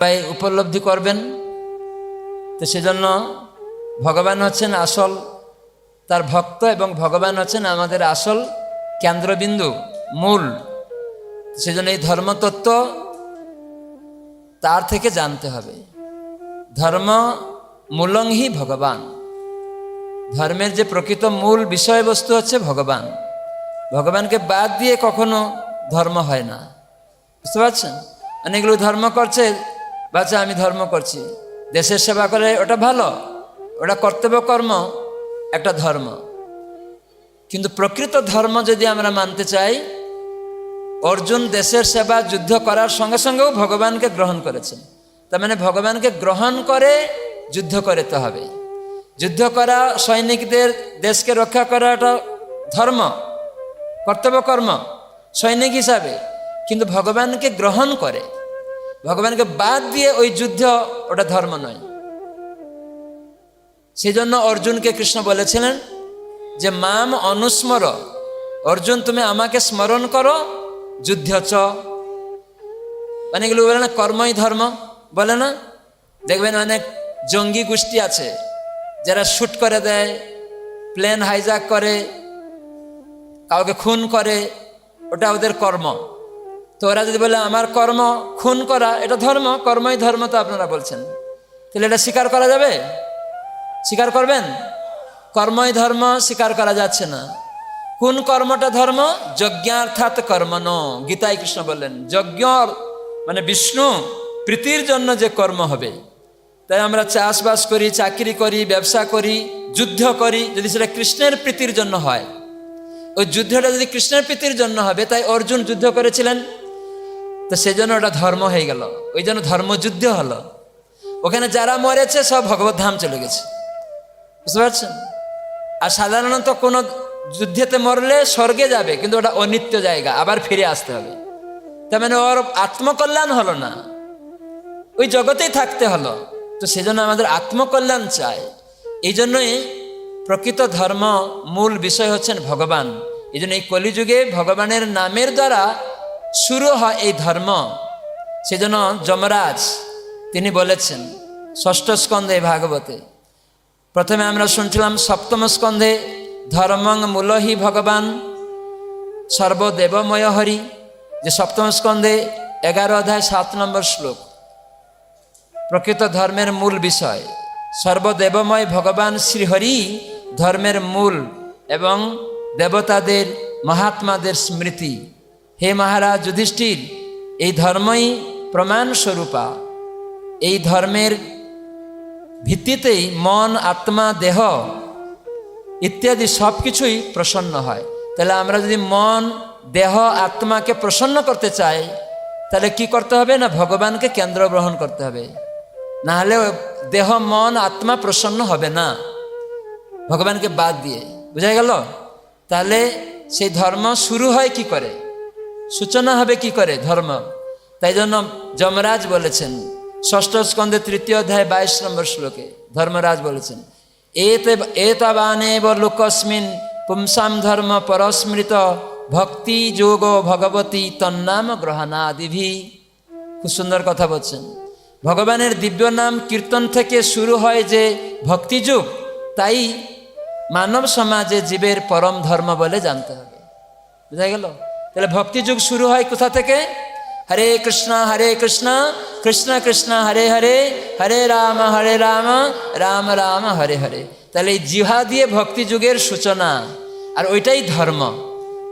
তাই উপলব্ধি করবেন। তো সেজন্য ভগবান হচ্ছেন আসল, তার ভক্ত এবং ভগবান হচ্ছেন আমাদের আসল কেন্দ্রবিন্দু, মূল। সেজন্য এই ধর্মতত্ত্ব তার থেকে জানতে হবে। ধর্ম মূলংহি ভগবান। ধর্মের যে প্রকৃত মূল বিষয়বস্তু হচ্ছে ভগবান। ভগবানকে বাদ দিয়ে কখনো ধর্ম হয় না। বুঝতে পারছেন? অনেকগুলো ধর্ম করছে বাচ্চা আমি ধর্ম করছি। দেশের সেবা করে ওটা ভালো, ওটা কর্তব্য কর্ম, একটা ধর্ম। কিন্তু প্রকৃত ধর্ম যদি আমরা মানতে চাই, অর্জুন দেশের সেবা, যুদ্ধ করার সঙ্গে সঙ্গেও ভগবানকে গ্রহণ করেছেন। তার মানে ভগবানকে গ্রহণ করে যুদ্ধ করতে হবে। যুদ্ধ করা সৈনিকদের দেশকে রক্ষা করাটা ধর্ম, কর্তব্য কর্ম, সৈনিক হিসাবে। কিন্তু ভগবানকে গ্রহণ করে। ভগবানকে বাদ দিয়ে ওই যুদ্ধ ওটা ধর্ম নয়। সেই জন্য অর্জুনকে কৃষ্ণ বলেছিলেন যে, মাম অনুস্মর। অর্জুন, তুমি আমাকে স্মরণ করো, যুদ্ধ চ। মানে এগুলো বলে না, কর্মই ধর্ম। বলে না, দেখবেন অনেক জঙ্গি গোষ্ঠী আছে, যারা শুট করে দেয়, প্লেন হাইজাক করে, কাউকে খুন করে, ওটা ওদের কর্ম। তো ওরা যদি বলে আমার কর্ম খুন করা, এটা ধর্ম, কর্মই ধর্ম তো আপনারা বলছেন। তাহলে এটা স্বীকার করা যাবে? স্বীকার করবেন? কর্মই ধর্ম, স্বীকার করা যাচ্ছে না। কোন কর্মটা ধর্ম? যজ্ঞার্থাৎ কর্ম ন। গীতায় কৃষ্ণ বললেন, যজ্ঞ মানে বিষ্ণু প্রীতির জন্য যে কর্ম হবে, তাই আমরা চাষবাস করি, চাকরি করি, ব্যবসা করি, যুদ্ধ করি, যদি সেটা কৃষ্ণের প্রীতির জন্য হয়। ওই যুদ্ধটা যদি কৃষ্ণের প্রীতির জন্য হবে, তাই অর্জুন যুদ্ধ করেছিলেন। তো সেজন্য ওটা ধর্ম হয়ে গেল। ওই জন্য ধর্মযুদ্ধ হলো। ওখানে যারা মরেছে, সব ভগবত ধাম চলে গেছে। বুঝতে পারছেন? আর সাধারণত কোনো যুদ্ধেতে মরলে স্বর্গে যাবে, কিন্তু ওটা অনিত্য জায়গা, আবার ফিরে আসতে হবে। তার মানে ওর আত্মকল্যাণ হলো না। ওই জগতেই থাকতে হলো। তো সেজন্য আমাদের আত্মকল্যাণ চাই। এই জন্যই প্রকৃত ধর্ম মূল বিষয় হচ্ছেন ভগবান। এই জন্য এই কলিযুগে ভগবানের নামের দ্বারা শুরু হয় এই ধর্ম। সেজন্য যমরাজ তিনি বলেছেন, ষষ্ঠ স্কন্ধে ভাগবতে, প্রথমে আমরা শুনছিলাম সপ্তম স্কন্ধে, ধর্মং মূলহি ভগবান, সর্বদেবময় হরি, যে সপ্তম স্কন্ধে এগারো অধ্যায় সাত নম্বর শ্লোক। প্রকৃত ধর্মের মূল বিষয়, সর্বদেবময় ভগবান শ্রীহরি ধর্মের মূল এবং দেবতাদের, মহাত্মাদের স্মৃতি। হে মহারাজ যুধিষ্ঠির, এই ধর্মই প্রমাণ স্বরূপা এই ধর্মের ভিত্তিতেই মন, আত্মা, দেহ ইত্যাদি সব কিছুই প্রসন্ন হয়। তাহলে আমরা যদি মন, দেহ, আত্মাকে প্রসন্ন করতে চাই, তাহলে কি করতে হবে না ভগবানকে কেন্দ্র গ্রহণ করতে হবে? না হলে দেহ, মন, আত্মা প্রসন্ন হবে না। ভগবানকে বাদ দিয়ে। বুঝা গেল? তাহলে সেই ধর্ম শুরু হয় কি করে? সূচনা হবে কি করে? ধর্ম। তাই জন্য যমরাজ বলেছেন, ষষ্ঠ স্কন্ধে তৃতীয় অধ্যায় বাইশ নম্বর শ্লোকে ধর্মরাজ বলেছেন, এতে এতবানে লোকস্মিন পুংসাম ধর্ম পরস্মৃত ভক্তি যোগ ভগবতী তন্নাম গ্রহণা গ্রহণাদিভি। খুব সুন্দর কথা বলছেন। ভগবানের দিব্য নাম কীর্তন থেকে শুরু হয় যে ভক্তিযুগ, তাই মানব সমাজে জীবের পরম ধর্ম বলে জানতে হবে। বুঝা গেল? তাহলে ভক্তিযুগ শুরু হয় কোথা থেকে? হরে কৃষ্ণ হরে কৃষ্ণ কৃষ্ণ কৃষ্ণ, হরে হরে হরে রাম হরে রাম রাম রাম, হরে হরে। তাহলে এই জিহা দিয়ে ভক্তি যুগের সূচনা, আর ওইটাই ধর্ম।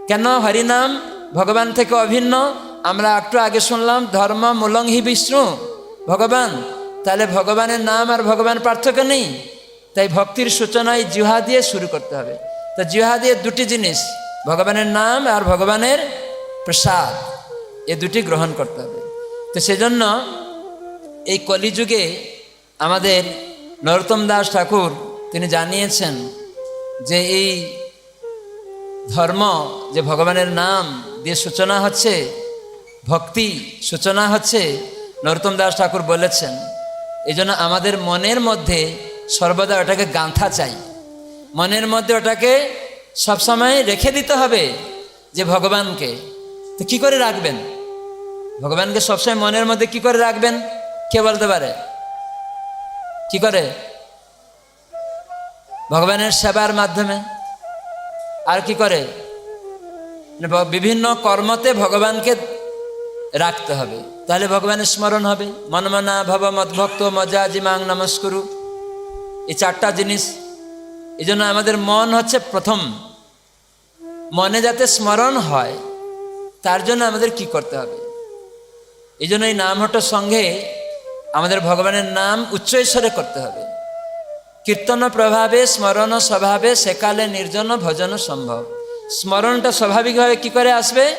কেন হরিনাম? ভগবান থেকে অভিন্ন। আমরা একটু আগে শুনলাম, ধর্ম মূলংহি বিষ্ণু। ভগবান, তাহলে ভগবানের নাম আর ভগবান পার্থক্য নেই। তাই ভক্তির সূচনায় জিহা দিয়ে শুরু করতে হবে। তো জিহা দিয়ে দুটি জিনিস ভগবানের নাম আর ভগবানের প্রসাদ, এ দুটি গ্রহণ করতে হবে। তো সেজন্য এই কলিযুগে আমাদের নরোত্তম দাস ঠাকুর, তিনি জানিয়েছেন যে এই ধর্ম যে ভগবানের নাম দিয়ে সূচনা হচ্ছে, ভক্তি সূচনা হচ্ছে, নরোত্তম দাস ঠাকুর বলেছেন এই জন্য আমাদের মনের মধ্যে সর্বদা ওটাকে গাঁথা চাই। মনের মধ্যে ওটাকে সবসময় রেখে দিতে হবে যে ভগবানকে। তো কি করে রাখবেন? ভগবানকে সবসময় মনের মধ্যে কি করে রাখবেন? কে বলতে পারে? কি করে? ভগবানের সেবার মাধ্যমে। আর কি করে? মানে বিভিন্ন কর্মতে ভগবানকে রাখতে হবে। তাহলে ভগবানের স্মরণ হবে। মনমনা ভব মদভক্ত মজা জিমাং নমস্কুরু। এই চারটা জিনিস। এই জন্য আমাদের মন হচ্ছে প্রথম। মনে যাতে স্মরণ হয়, তার জন্য আমাদের কি করতে হবে? এই জন্য এই নাম হটোর সঙ্গে আমাদের ভগবানের নাম উচ্চ ঈশ্বরে করতে হবে। কীর্তন প্রভাবে, স্মরণ স্বভাবে, সেকালে নির্জন ভজন সম্ভব। স্মরণটা স্বাভাবিকভাবে কি করে আসবে?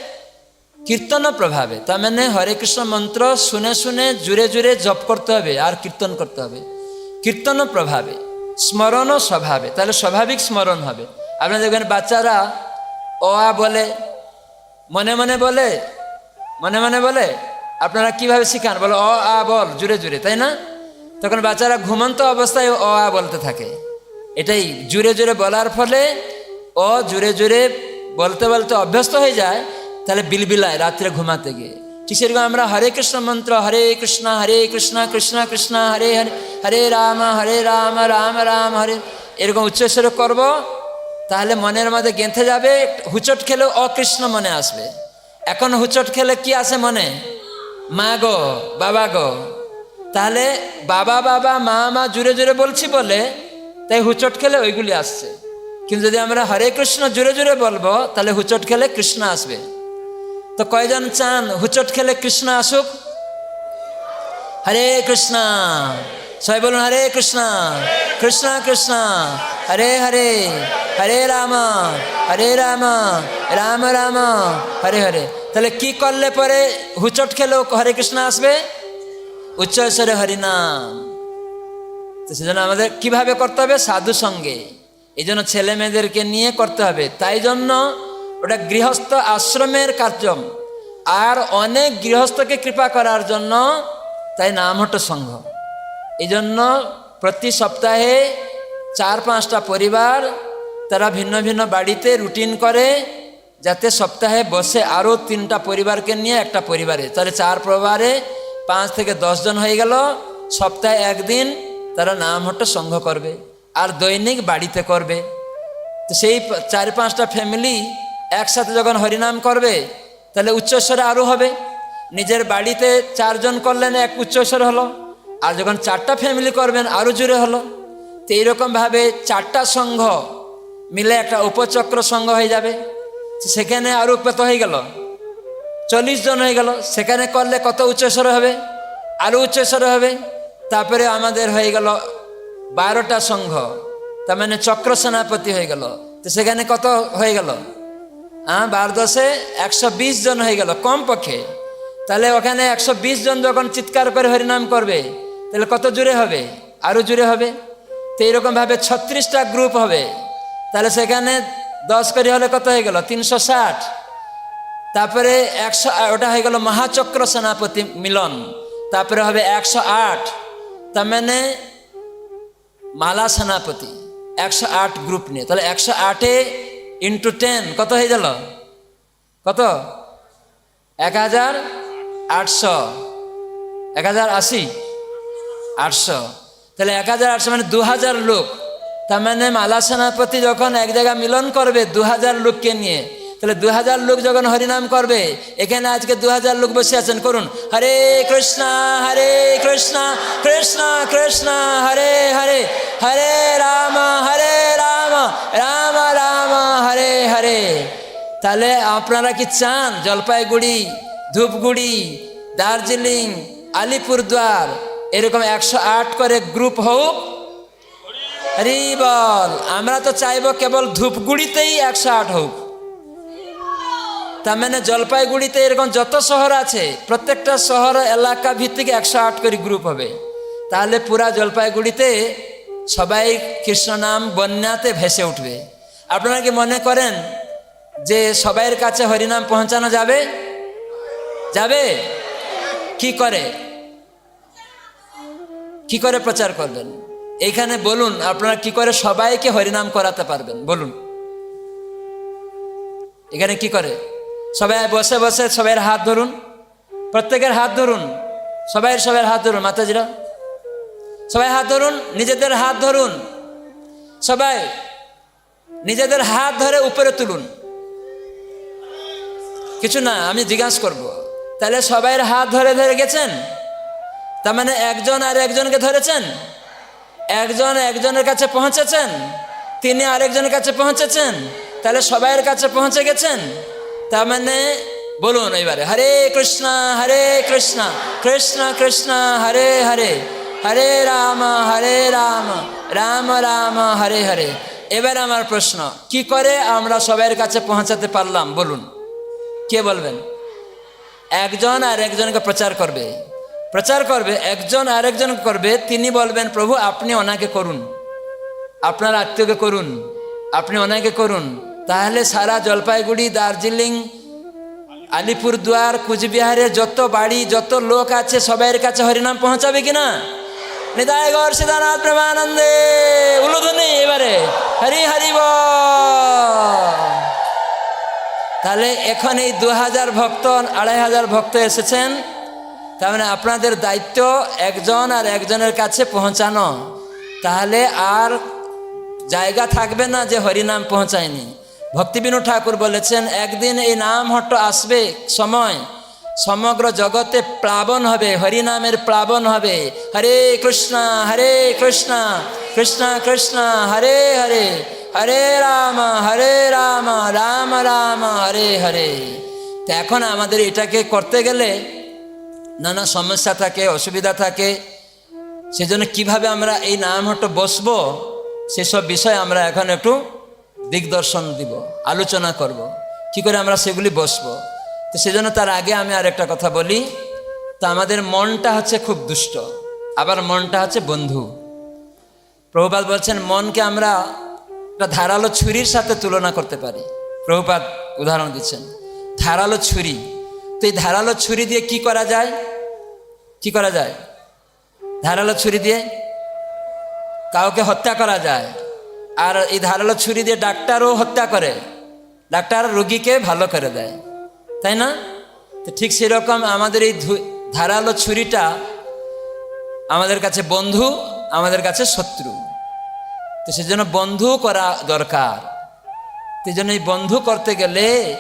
কীর্তন প্রভাবে। তার মানে হরে কৃষ্ণ মন্ত্র শুনে শুনে, জুড়ে জুড়ে জপ করতে হবে আর কীর্তন করতে হবে। কীর্তন প্রভাবে, স্মরণ স্বভাবে, তাহলে স্বাভাবিক স্মরণ হবে। আপনারা দেখবেন বাচ্চারা অ আ বলে, মনে মনে বলে, মনে মনে বলে, আপনারা কীভাবে শিখান? বলো অ আ বল, জুড়ে জুড়ে, তাই না? তখন বাচ্চারা ঘুমন্ত অবস্থায় অ আ বলতে থাকে। এটাই জুড়ে জুড়ে বলার ফলে অ জুড়ে জুড়ে বলতে বলতে অভ্যস্ত হয়ে যায়, তাহলে বিলবিলায় রাত্রে ঘুমাতে গিয়ে। ঠিক সেরকম আমরা হরে কৃষ্ণ মন্ত্র, হরে কৃষ্ণ হরে কৃষ্ণ কৃষ্ণ কৃষ্ণ, হরে হরে হরে রাম হরে রাম রাম রাম, হরে, এরকম উচ্চস্বরে করব তাহলে মনের মধ্যে গেঁথে যাবে, হুচট খেলেও অকৃষ্ণ মনে আসবে। এখন হুচট খেলে কি আসে মনে? মা গো, বাবা গো। তাহলে বাবা বাবা, মা মা জুড়ে জুড়ে বলছি বলে, তাই হুচট খেলে ওইগুলি আসছে। কিন্তু যদি আমরা হরে কৃষ্ণ জুড়ে জুড়ে বলব, তাহলে হুচট খেলে কৃষ্ণ আসবে। তো কয়জন চান হুচট খেলে কৃষ্ণ আসুক? হরে কৃষ্ণ। সবাই বলুন, হরে কৃষ্ণ কৃষ্ণ কৃষ্ণ, হরে হরে হরে রাম হরে রাম রাম রাম, হরে হরে। তাহলে কি করলে পরে হুচট খেলেও হরে কৃষ্ণ আসবে? উচ্চ ঈশ্বরে হরিনাম তো সেজন্য আমাদের কীভাবে করতে হবে? সাধু সঙ্গে। এই জন্য ছেলে মেয়েদেরকে নিয়ে করতে হবে। তাই জন্য ওটা গৃহস্থ আশ্রমের কার্য আর অনেক গৃহস্থকে কৃপা করার জন্য তাই নাম হটো সংঘ এই জন্য প্রতি সপ্তাহে চার পাঁচটা পরিবার তারা ভিন্ন ভিন্ন বাড়িতে রুটিন করে, যাতে সপ্তাহে বসে আরও তিনটা পরিবারকে নিয়ে একটা পরিবারে। তাহলে চার পরিবারে পাঁচ থেকে জন হয়ে গেল, সপ্তাহে একদিন তারা নাম হটো সংঘ করবে আর দৈনিক বাড়িতে করবে। তো সেই চার পাঁচটা ফ্যামিলি একসাথে যখন হরিনাম করবে, তাহলে উচ্চস্বরে আরও হবে। নিজের বাড়িতে চারজন করলেন এক উচ্চস্বর হলো। আর যখন চারটা ফ্যামিলি করবেন আরও জুড়ে হলো। তো এইরকমভাবে চারটা সংঘ মিলে একটা উপচক্র সংঘ হয়ে যাবে। সেখানে আরও কত হয়ে গেল। চল্লিশ জন হয়ে গেল। সেখানে করলে কত উচ্চস্বরে হবে? আরও উচ্চস্বরে হবে। তারপরে আমাদের হয়ে গেল বারোটা সংঘ। তার মানে চক্র সেনাপতি হয়ে গেল। তো সেখানে কত হয়ে গেল? হ্যাঁ বার দশে একশো বিশ জন হয়ে গেল কম পক্ষে তাহলে ওখানে একশো বিশ জন যখন চিৎকার করে হরিনাম করবে তাহলে কত জুড়ে হবে? আরও জুড়ে হবে? তো এইরকমভাবে ছত্রিশটা গ্রুপ হবে। তাহলে সেখানে দশ করে হলে কত হয়ে গেল? তিনশো ষাট। তারপরে একশো, ওটা হয়ে গেল মহাচক্র সেনাপতি মিলন। তারপরে হবে একশো আট। তার মানে মালা সেনাপতি, একশো আট গ্রুপ নিয়ে। তাহলে একশো আটে ইন্টু টেন কত হয়ে গেল? কত? এক হাজার আটশো। এক হাজার আশি। আটশো। তাহলে এক হাজার আটশো মানে দু হাজার লোক। তার মানে মালা সেনাপতি যখন এক জায়গায় মিলন করবে দু হাজার লোককে নিয়ে, তাহলে দু হাজার লোক যখন হরিনাম করবে, এখানে আজকে দু হাজার লোক বসে আছেন, করুন। হরে কৃষ্ণ হরে কৃষ্ণ কৃষ্ণ কৃষ্ণ, হরে হরে হরে রাম হরে রাম রাম রাম, হরে হরে। তাহলে আপনারা কি চান? জলপাইগুড়ি, ধূপগুড়ি, দার্জিলিং, আলিপুরদুয়ার এরকম একশো আট করে গ্রুপ হোক। বল, আমরা তো চাইব কেবল ধূপগুড়িতেই একশো আট হোক। তার মানে জলপাইগুড়িতে এরকম যত শহর আছে, প্রত্যেকটা শহর এলাকা ভিত্তিক একশো আট করে গ্রুপ হবে। তাহলে পুরা জলপাইগুড়িতে সবাই কৃষ্ণ নাম বন্যাতে ভেসে উঠবে। আপনারা কি মনে করেন যে সবাইয়ের কাছে হরিনাম পৌঁছানো যাবে? যাবে? কি করে? কি করে প্রচার করবেন? এইখানে বলুন, আপনারা কি করে সবাইকে হরিনাম করাতে পারবেন? বলুন। এখানে কি করে? সবাই বসে বসে সবাইয়ের হাত ধরুন। প্রত্যেকের হাত ধরুন। সবাই সবাই হাত ধরুন, মাতাজিরা। সবাই হাত ধরুন, নিজেদের হাত ধরুন। সবাই নিজেদের হাত ধরে উপরে তুলুন। কিছু না, আমি জিজ্ঞাসা করব। তাহলে সবাইয়ের হাত ধরে ধরে গেছেন? তার মানে একজন আর একজনকে ধরেছেন? একজন একজনের কাছে পৌঁছেছেন? তিনি আরেকজনের কাছে পৌঁছেছেন? তাহলে সবাইয়ের কাছে পৌঁছে গেছেন? তার মানে বলুন এবারে হরে কৃষ্ণ হরে কৃষ্ণ কৃষ্ণ কৃষ্ণ, হরে হরে হরে রাম হরে রাম রাম রাম, হরে হরে। এবার আমার প্রশ্ন, কি করে আমরা সবাইয়ের কাছে পৌঁছাতে পারলাম? বলুন। কে বলবেন? একজন আর একজনকে প্রচার করবে। প্রচার করবে, একজন আরেকজন করবে, তিনি বলবেন, প্রভু, আপনি ওনাকে করুন। আপনার আত্মীয়কে করুন। আপনি ওনাকে করুন। তাহলে সারা জলপাইগুড়ি, দার্জিলিং, আলিপুরদুয়ার, কুচবিহারে যত বাড়ি, যত লোক আছে, সবাইয়ের কাছে হরিনাম পৌঁছাবে কিনা? নিতাই গৌর প্রেমানন্দে উলুধনি এবারে। হরি হরি তাহলে এখন এই দু হাজার ভক্ত, আড়াই হাজার ভক্ত এসেছেন। তার মানে আপনাদের দায়িত্ব একজন আর একজনের কাছে পৌঁছানো। তাহলে আর জায়গা থাকবে না যে হরিনাম পৌঁছায়নি। ভক্তিবিনু ঠাকুর বলেছেন, একদিন এই নাম হট্ট আসবে, সময়। সমগ্র জগতে প্লাবন হবে, হরিনামের প্লাবন হবে। হরে কৃষ্ণ হরে কৃষ্ণ কৃষ্ণ কৃষ্ণ, হরে হরে। হরে রাম হরে রাম রাম রাম, হরে হরে। এখন আমাদের এটাকে করতে গেলে নানা সমস্যা থাকে, অসুবিধা থাকে, সেজন্য কীভাবে আমরা এই নাম হট্ট বসবো, সেসব বিষয় আমরা এখন একটু দিগদর্শন দিব, আলোচনা করব। কি করে আমরা সেগুলি বসবো। তো সেজন্য তার আগে আমি আর একটা কথা বলি, তো আমাদের মনটা হচ্ছে খুব দুষ্ট, আবার মনটা হচ্ছে বন্ধু। প্রভুপাত বলছেন, মনকে আমরা একটা ধারালো ছুরির সাথে তুলনা করতে পারি। প্রভুপাত উদাহরণ দিচ্ছেন, ধারালো ছুরি। তো এই ধারালো ছুরি দিয়ে কি করা যায়? কি করা যায়? ধারালো ছুরি দিয়ে কাউকে হত্যা করা যায়। আর এই ধারালো ছুরি দিয়ে ডাক্তারও হত্যা করে। ডাক্তার রোগীকে ভালো করে দেয়। তাই না? তো ঠিক সেরকম আমাদের এই ধারালো ছুরিটা আমাদের কাছে বন্ধু, আমাদের কাছে শত্রু। তো সেজন্য বন্ধু করা দরকার। সেই জন্য এই বন্ধু করতে গেলে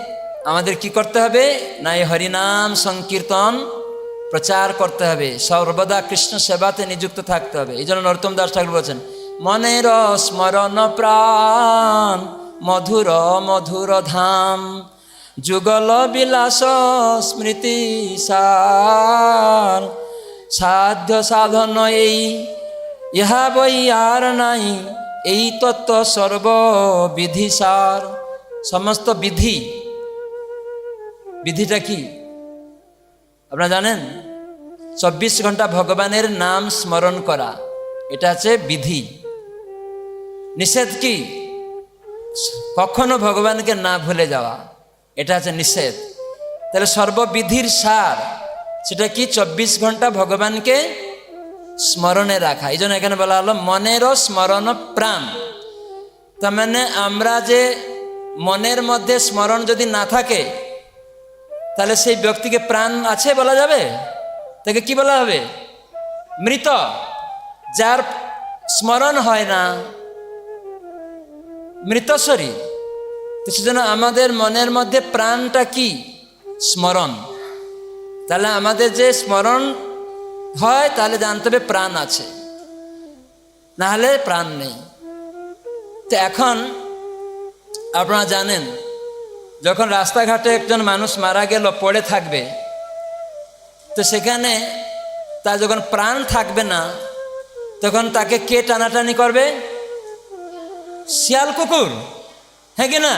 আমাদের কি করতে হবে? না এই হরিনাম সংকীর্তন প্রচার করতে হবে। সর্বদা কৃষ্ণ সেবাতে নিযুক্ত থাকতে হবে। এই জন্য নরোত্তম দাস ঠাকুর বলছেন, মনের স্মরণ প্রাণ, মধুর মধুর ধাম, যুগল বিলাস স্মৃতি সার। সাধ্য সাধন এই, ইহা বই আর নাই, এই তত্ত্ব সর্ববিধি সার। সমস্ত বিধি বিধিটা কি? আপনারা জানেন? চব্বিশ ঘণ্টা ভগবানের নাম স্মরণ করা, এটা আছে বিধি। নিষেধ কি? কখনো ভগবানকে না ভুলে যাওয়া, এটা আছে নিষেধ। তাহলে সর্ববিধির সার, সেটা কি? চব্বিশ ঘণ্টা ভগবানকে স্মরণে রাখা। এই জন্য এখানে বলা হলো মনেরও স্মরণ প্রাণ। তার মানে আমরা যে মনের মধ্যে স্মরণ যদি না থাকে তাহলে সেই ব্যক্তিকে প্রাণ আছে বলা যাবে? তাকে কি বলা হবে? মৃত। যার স্মরণ হয় না মৃত শরীর তো সেজন্য আমাদের মনের মধ্যে প্রাণটা কি? স্মরণ। তাহলে আমাদের যে স্মরণ হয়, তাহলে জানতে হবে প্রাণ আছে। না হলে প্রাণ নেই। তো এখন আপনারা জানেন যখন রাস্তাঘাটে একজন মানুষ মারা গেল, পড়ে থাকবে, তো সেখানে তার যখন প্রাণ থাকবে না, তখন তাকে কে টানাটানি করবে? শিয়াল কুকুর হ্যাঁ কি না?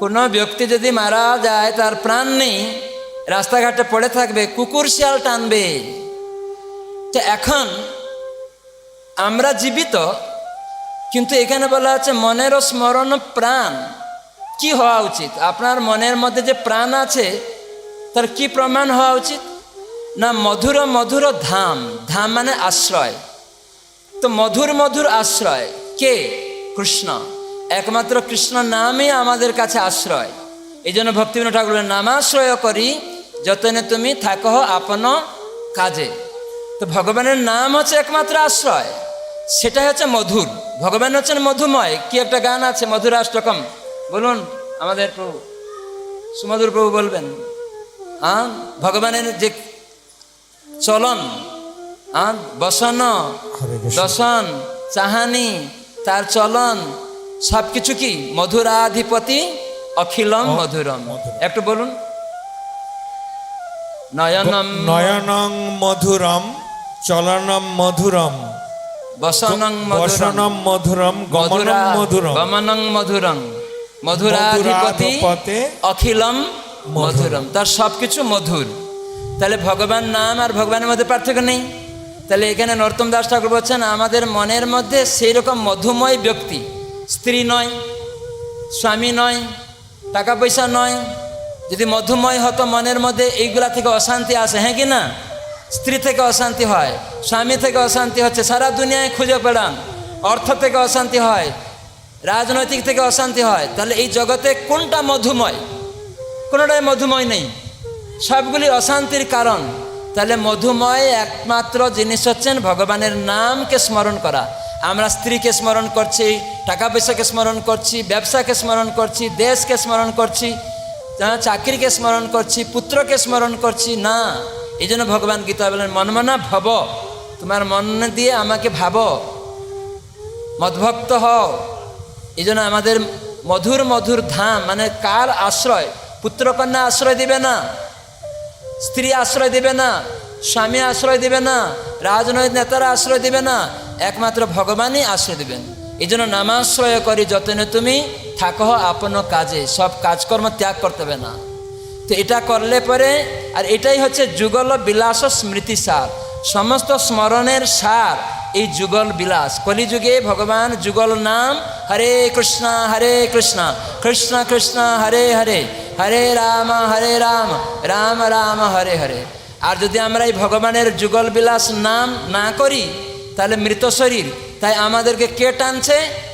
কোনো ব্যক্তি যদি মারা যায়, তার প্রাণ নেই, রাস্তাঘাটে পড়ে থাকবে, কুকুর শিয়াল টানবে। তো এখন আমরা জীবিত, কিন্তু এখানে বলা আছে, মনেরও স্মরণ প্রাণ। কি হওয়া উচিত? আপনার মনের মধ্যে যে প্রাণ আছে তার কি প্রমাণ হওয়া উচিত? না মধুর মধুর ধাম ধাম মানে আশ্রয়। তো মধুর মধুর আশ্রয় কে? কৃষ্ণ। একমাত্র কৃষ্ণ নামই আমাদের কাছে আশ্রয়। এই জন্য ভক্তিবিনোদ ঠাকুর বলেন, নামাশ্রয় করি যতনে তুমি থাকো আপন কাজে। তো ভগবানের নাম হচ্ছে একমাত্র আশ্রয়। সেটা হচ্ছে মধুর। ভগবান হচ্ছেন মধুময়। কি একটা গান আছে মধুরাষ্টকম বলুন আমাদের প্রভু সুমধুর প্রভু বলবেন হ্যাঁ ভগবানের যে চলন হ্যাঁ বসন দশন চাহানি তার চলন সব কিছু কি? মধুরাধিপতি অখিলম মধুরম। একটু বলুন। নয়নম নয়নং মধুরম চলনম মধুরম। বসনং মধুরম। বসনম মধুরম মধুরম। গমনং মধুরং মধুরাধিপতি অখিলম মধুরম। তার সব কিছু মধুর। তাহলে ভগবান নাম আর ভগবানের মধ্যে পার্থক্য নেই। তাহলে এখানে নরোত্তম দাস ঠাকুর বলছেন আমাদের মনের মধ্যে সেই রকম মধুময় ব্যক্তি স্ত্রী নয় স্বামী নয় টাকা পয়সা নয় যদি মধুময় হতো মনের মধ্যে এইগুলা থেকে অশান্তি আসে হ্যাঁ কি না? স্ত্রী থেকে অশান্তি হয় স্বামী থেকে অশান্তি হচ্ছে সারা দুনিয়ায় খুঁজে পেলাম অর্থ থেকে অশান্তি হয় রাজনৈতিক থেকে অশান্তি হয়, তাহলে এই জগতে কোনটা মধুময়? কোনোটাই মধুময় নেই। সবগুলি অশান্তির কারণ। তাহলে মধুময় একমাত্র জিনিস হচ্ছেন ভগবানের নামকে স্মরণ করা। আমরা স্ত্রীকে স্মরণ করছি, টাকা পয়সাকে স্মরণ করছি, ব্যবসাকে স্মরণ করছি, দেশকে স্মরণ করছি চাকরিকে স্মরণ করছি, পুত্রকে স্মরণ করছি। না, এই জন্য ভগবান গীতা বলেন, মনমনা ভব, তোমার মন দিয়ে আমাকে ভাবো, মদভক্ত হও। এই জন্য আমাদের মধুর মধুর ধাম মানে কার আশ্রয়? পুত্রকন্যা আশ্রয় দিবে না, স্ত্রী আশ্রয় দিবে না, স্বামী আশ্রয় দিবে না, রাজনৈতিক নেতারা আশ্রয় দিবে না, একমাত্র ভগবানই আশ্রয় দিবেন। এই জন্য নামাশ্রয় করি, যতনে তুমি থাকো, আপন কাজে, সব কাজকর্ম ত্যাগ করতে হবে না। তো এটা করলে পরে, আর এটাই হচ্ছে যুগল বিলাস স্মৃতি সার সমস্ত স্মরণের সার এই যুগল বিলাস। কলিযুগে ভগবান যুগল নাম, হরে কৃষ্ণ হরে কৃষ্ণ। কৃষ্ণ কৃষ্ণ, হরে হরে। হরে রাম হরে রাম। রাম রাম, হরে হরে। আর যদি আমরা এই ভগবানের যুগল বিলাস নাম না করি, তাহলে মৃত শরীর। তাই আমাদেরকে কে টানছে?